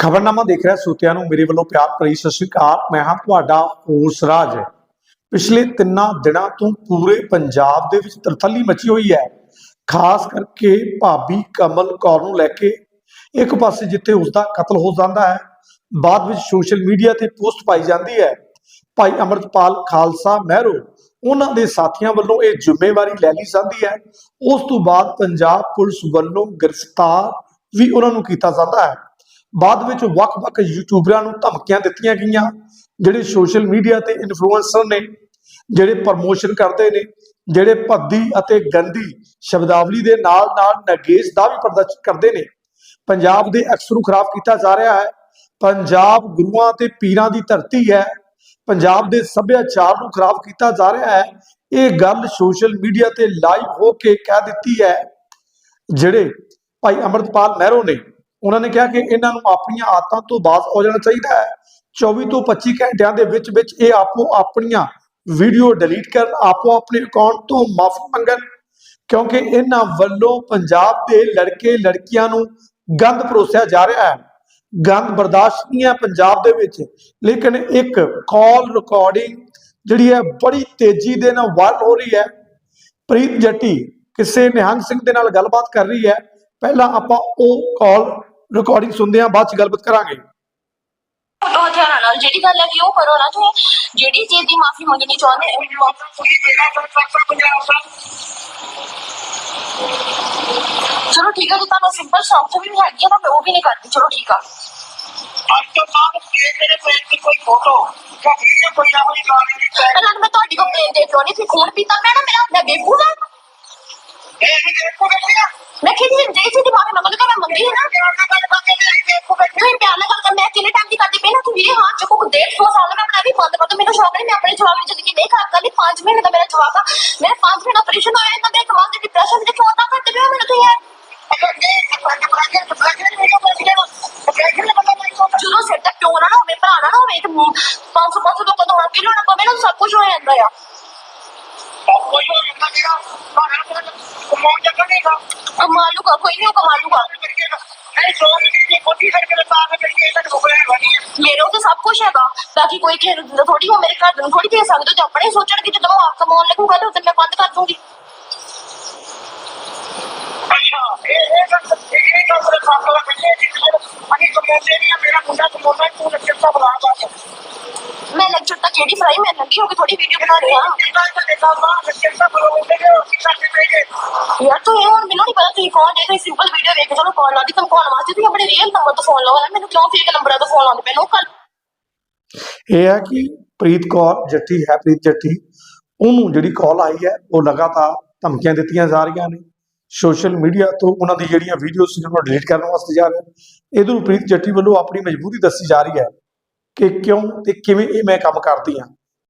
ਖਬਰਨਾਮਾ ਦੇਖ ਰਿਹਾ ਸੋਤਿਆਂ ਨੂੰ, ਮੇਰੇ ਵੱਲੋਂ ਪਿਆਰ ਭਰੀ ਸਤਿ ਸ਼੍ਰੀ ਅਕਾਲ। ਮੈਂ ਹਾਂ ਤੁਹਾਡਾ ਹੋਸ ਰਾਜ। ਪਿਛਲੇ ਤਿੰਨਾਂ ਦਿਨਾਂ ਤੋਂ ਪੂਰੇ ਪੰਜਾਬ ਦੇ ਵਿੱਚ ਤਰਥੱਲੀ ਮਚੀ ਹੋਈ ਹੈ। ਖਾਸ ਕਰਕੇ ਭਾਬੀ ਕਮਲ ਕੌਰ ਨੂੰ ਲੈ ਕੇ ਇੱਕ ਪਾਸੇ ਜਿੱਥੇ ਉਸ ਦਾ ਕਤਲ ਹੋ ਜਾਂਦਾ ਹੈ, ਬਾਅਦ ਵਿੱਚ ਸੋਸ਼ਲ ਮੀਡੀਆ ਤੇ ਪੋਸਟ ਪਾਈ ਜਾਂਦੀ ਹੈ। ਭਾਈ ਅਮਰਤਪਾਲ ਖਾਲਸਾ ਮਹਿਰੋ ਉਹਨਾਂ ਦੇ ਸਾਥੀਆਂ ਵੱਲੋਂ ਇਹ ਜ਼ਿੰਮੇਵਾਰੀ ਲੈ ਲਈ ਜਾਂਦੀ ਹੈ। ਉਸ ਤੋਂ ਬਾਅਦ ਪੰਜਾਬ ਪੁਲਿਸ ਵੱਲੋਂ ਗ੍ਰਿਫਤਾਰ ਵੀ ਉਹਨਾਂ ਨੂੰ ਕੀਤਾ ਜਾਂਦਾ ਹੈ। ਬਾਅਦ ਵਿੱਚ ਵੱਖ-ਵੱਖ ਯੂਟਿਊਬਰਾਂ ਨੂੰ ਧਮਕੀਆਂ ਦਿੱਤੀਆਂ ਗਈਆਂ, ਜਿਹੜੇ ਸੋਸ਼ਲ ਮੀਡੀਆ ਤੇ ਇਨਫਲੂਐਂਸਰ ਨੇ, ਜਿਹੜੇ ਪ੍ਰਮੋਸ਼ਨ ਕਰਦੇ ਨੇ, ਜਿਹੜੇ ਭੱਦੀ ਅਤੇ ਗੰਦੀ ਸ਼ਬਦਾਵਲੀ ਦੇ ਨਾਲ-ਨਾਲ ਨਗੇਸ਼ ਦਾ ਵੀ ਪ੍ਰਦਰਸ਼ਨ ਕਰਦੇ ਨੇ। ਪੰਜਾਬ ਦੇ ਅਕਸਰ ਨੂੰ ਖਰਾਬ ਕੀਤਾ ਜਾ ਰਿਹਾ ਹੈ। ਪੰਜਾਬ ਗੁਰੂਆਂ ਤੇ ਪੀਰਾਂ ਦੀ ਧਰਤੀ ਹੈ। ਪੰਜਾਬ ਦੇ ਸੱਭਿਆਚਾਰ ਨੂੰ ਖਰਾਬ ਕੀਤਾ ਜਾ ਰਿਹਾ ਹੈ। ਇਹ ਗੱਲ ਸੋਸ਼ਲ ਮੀਡੀਆ ਤੇ ਲਾਈਵ ਹੋ ਕੇ ਕਹਿ ਦਿੱਤੀ ਹੈ। ਜਿਹੜੇ ਭਾਈ ਅਮਰਤਪਾਲ ਮਹਿਰੋ ਨੇ ਉਹਨਾਂ ਨੇ ਕਿਹਾ ਕਿ ਇਹਨਾਂ ਨੂੰ ਆਪਣੀਆਂ ਆਦਤਾਂ ਤੋਂ ਬਾਜ਼ ਹੋ ਜਾਣਾ ਚਾਹੀਦਾ ਹੈ। 24 ਤੋਂ 25 ਘੰਟਿਆਂ ਦੇ ਵਿੱਚ ਵਿੱਚ ਇਹ ਆਪੋ ਆਪਣੀਆਂ ਵੀਡੀਓ ਡਿਲੀਟ ਕਰਨ, ਆਪੋ ਆਪਣੇ ਅਕਾਊਂਟ ਤੋਂ ਮਾਫੀ ਮੰਗਣ, ਕਿਉਂਕਿ ਇਹਨਾਂ ਵੱਲੋਂ ਪੰਜਾਬ ਦੇ ਲੜਕੇ ਲੜਕੀਆਂ ਨੂੰ ਗੰਦ ਪਰੋਸਿਆ ਜਾ ਰਿਹਾ ਹੈ। ਗੰਦ ਬਰਦਾਸ਼ਤ ਨਹੀਂ ਹੈ ਪੰਜਾਬ ਦੇ ਵਿੱਚ, ਲੇਕਿਨ ਇੱਕ ਕਾਲ ਰਿਕਾਰਡਿੰਗ ਜਿਹੜੀ ਹੈ ਬੜੀ ਤੇਜ਼ੀ ਦੇ ਨਾਲ ਵਾਇਰਲ ਹੋ ਰਹੀ ਹੈ। ਪ੍ਰੀਤ ਜੱਟੀ ਕਿਸੇ ਨਿਹੰਗ ਸਿੰਘ ਦੇ ਨਾਲ ਗੱਲਬਾਤ ਕਰ ਰਹੀ ਹੈ। ਪਹਿਲਾਂ ਆਪਾਂ ਉਹ ਕਾਲ ਰਿਕਾਰਡਿੰਗ ਸੁਣਦੇ ਹਾਂ ਬਾਅਦ ਚ ਗੱਲਬਾਤ ਕਰਾਂਗੇ। ਫੋਟੋ ਹਥਿਆਰਾਂ ਨਾਲ। ਜਿਹੜੀ ਗੱਲ ਹੈਗੀ ਉਹ ਕਰੋ ਨਾ ਤੁਸੀਂ ਜਿਹੜੀ ਚੀਜ਼ ਦੀ ਮਾਫੀ ਮੰਗਣੀ ਚਾਹੁੰਦੇ ਹੋ ਚਲੋ ਠੀਕ ਹੈ ਜੇ ਤੁਹਾਨੂੰ ਸਿੰਪਲ ਸ਼ੌਪ ਤੋਂ ਵੀ ਹੈਗੀ ਆ ਤਾਂ ਮੈਂ ਉਹ ਵੀ ਨਹੀਂ ਕਰਦੀ। ਚਲੋ ਠੀਕ ਆ। ਪਹਿਲਾਂ ਤਾਂ ਕੋਲ ਪੇਨ ਦੇ ਮੈਂ ਨਾ ਮੇਰਾ ਮੈਂ ਜੇ। ਦੀ ਮੰਗੀ ਹੈ ਨਾ ਮੈਂ ਮੈਂ ਦੋ ਮੈਨੂੰ ਸ਼ੌਕ ਨਹੀਂ ਮੈਂ ਆਪਣੇ ਜਵਾਬ ਵਿੱਚ ਜ਼ਿੰਦਗੀ ਨਹੀਂ ਖਰਾਬ ਕਰਨੀ 5 ਮਹੀਨੇ ਦਾ ਮੇਰਾ ਜਵਾਬ ਆ ਮੇਰਾ 5 ਮਹੀਨੇ ਆਪਰੇਸ਼ਨ ਹੋਇਆ ਇਹਨਾਂ ਦੇ ਕਮਾਲ ਦੇ ਡਿਪਰੈਸ਼ਨ ਵਿੱਚ ਕਿਉਂ ਤਾਂ ਕਰਦੇ ਪਏ ਹੋ ਮੈਨੂੰ ਤੁਸੀਂ ਯਾਰ ਜਦੋਂ ਸਿਰ ਤੇ ਪਿਓ ਨਾ ਨਾ ਹੋਵੇ ਭਰਾ ਨਾ ਨਾ ਹੋਵੇ ਤੇ 500 500 ਲੋਕਾਂ ਤੋਂ ਹੱਕ ਲੈਣਾ ਪਵੇ ਨਾ ਸਭ ਕੁਝ ਹੋ ਜਾਂਦਾ ਆ ਕਮਾਲੂਗਾ ਕੋਈ ਨਹੀਂ ਕਮਾਲੂਗਾ ਮੇਰੇ ਉਹ ਤਾਂ ਸਭ ਕੁਝ ਹੈਗਾ ਬਾਕੀ ਕੋਈ ਖੇਡ ਥੋੜੀ ਹੋ ਮੇਰੇ ਘਰ ਨੂੰ ਥੋੜੀ ਦੇ ਸਕਦੇ ਤੇ ਆਪਣੇ ਸੋਚਣਗੇ ਜਦੋਂ ਆਪ ਕਮਾਉਣ ਲੱਗੂਗਾ ਤਾਂ ਉਦੋਂ ਮੈਂ ਬੰਦ ਕਰ ਦੂੰਗੀ ਮੈਂ ਲੈਕਚਰ ਤੱਕ ਕਿਹੜੀ ਫਰਾਈ ਮੈਂ ਲੱਗੀ ਹੋ ਕੇ ਥੋੜੀ ਵੀਡੀਓ ਬਣਾ ਰਹੀ ਹਾਂ ਯਾਰ ਤੂੰ ਇਹ ਹੁਣ ਮੈਨੂੰ ਨਹੀਂ ਪਤਾ ਤੁਸੀਂ ਕੌਣ ਜੇ ਤੁਸੀਂ ਸਿੰਪਲ ਵੀਡੀਓ ਵੇਖ ਕੇ ਚਲੋ ਕਾਲ ਲਾਦੀ ਤੁਹਾਨੂੰ ਕਾਲ ਵਾਸਤੇ ਤੁਸੀਂ ਆਪਣੇ ਰੀਅਲ ਨੰਬਰ ਤੋਂ ਫੋਨ ਲਾਓ ਮੈਨੂੰ ਕਿਉਂ ਫੇਕ ਨੰਬਰਾਂ ਤੋਂ ਫੋਨ ਲਾਉਂਦੇ ਪਏ ਕੱਲ ਇਹ ਹੈ ਕਿ ਪ੍ਰੀਤ ਕੌਰ ਜੱਟੀ ਹੈ ਪ੍ਰੀਤ ਜੱਟੀ ਉਹਨੂੰ ਜਿਹੜੀ ਕਾਲ ਆਈ ਹੈ, ਉਹ ਲਗਾਤਾਰ ਧਮਕੀਆਂ ਦਿੱਤੀਆਂ ਜਾ ਰਹੀਆਂ ਨੇ। ਸੋਸ਼ਲ ਮੀਡੀਆ ਤੋਂ ਉਹਨਾਂ ਦੀ ਜਿਹੜੀਆਂ ਵੀਡੀਓਜ਼ ਸੀ ਉਹਨੂੰ ਡਿਲੀਟ ਕਰਨ ਵਾਸਤੇ ਜਾ ਰਹੇ ਇਹਦੇ ਨੂੰ ਪ੍ਰੀਤ ਜੱਟੀ ਵੱਲੋਂ ਆਪਣੀ ਮਜਬੂਰੀ ਦੱਸੀ ਜਾ ਰਹੀ ਹੈ ਕਿ ਕਿਉਂ ਤੇ ਕਿਵੇਂ ਇਹ ਮੈਂ ਕੰਮ ਕਰਦੀ ਹਾਂ।